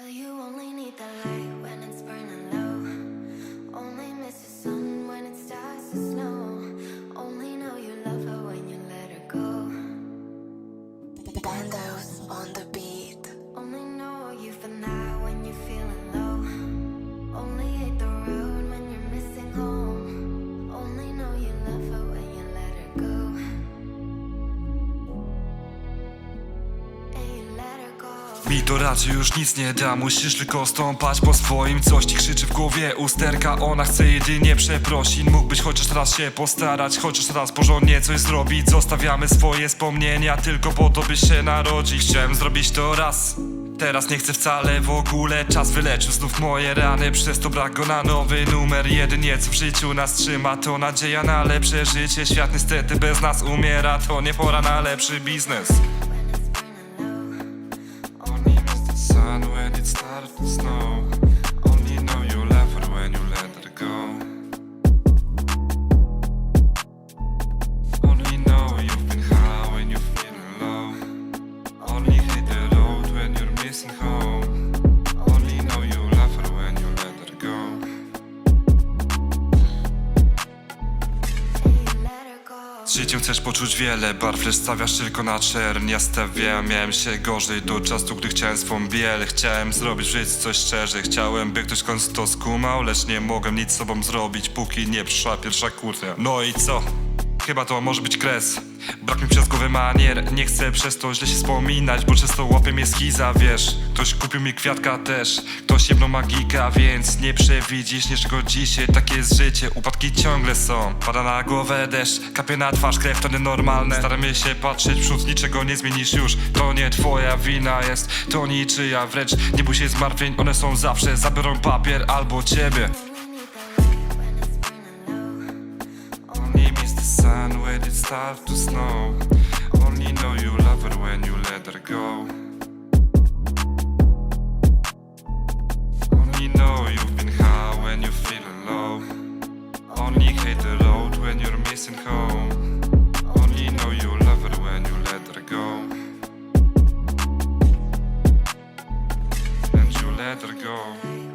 Well, you only need the light when it's burning low. Mi to raczej już nic nie da Musisz tylko stąpać po swoim Coś ci krzyczy w głowie usterka Ona chce jedynie przeprosin Mógłbyś chociaż raz się postarać Chociaż raz porządnie coś zrobić. Zostawiamy swoje wspomnienia Tylko po to by się narodzić. Chciałem zrobić to raz Teraz nie chcę wcale w ogóle. Czas wyleczył znów moje rany Przez to brak go na nowy numer. Jedynie co w życiu nas trzyma To nadzieja na lepsze życie. Świat niestety bez nas umiera To nie pora na lepszy biznes sun when it started to snow. Z życiem chcesz poczuć wiele barw, lecz stawiasz tylko na czern. Ja stawiałem, miałem się gorzej do czasu, gdy chciałem swą biel Chciałem zrobić w życiu coś szczerze. Chciałem, by ktoś końcu to skumał Lecz nie mogłem nic sobą zrobić, póki nie przyszła pierwsza kurnia No i co? Chyba to może być kres. Brak mi przez głowę manier Nie chcę przez to źle się wspominać Bo często łapie mnie schiza, wiesz. Ktoś kupił mi kwiatka też Ktoś jedno magika, więc nie przewidzisz niczego dzisiaj. Takie jest życie, upadki ciągle są. Pada na głowę deszcz, kapie na twarz krew, to nienormalne. Staramy się patrzeć przód, niczego nie zmienisz już. To nie twoja wina jest, to niczyja Wręcz nie bój się zmartwień, one są zawsze Zabiorą papier albo ciebie it starts to snow. Only know you love her when you let her go. Only know you've been high when you're feeling low. Only hate the road when you're missing home. Only know you love her when you let her go. And you let her go.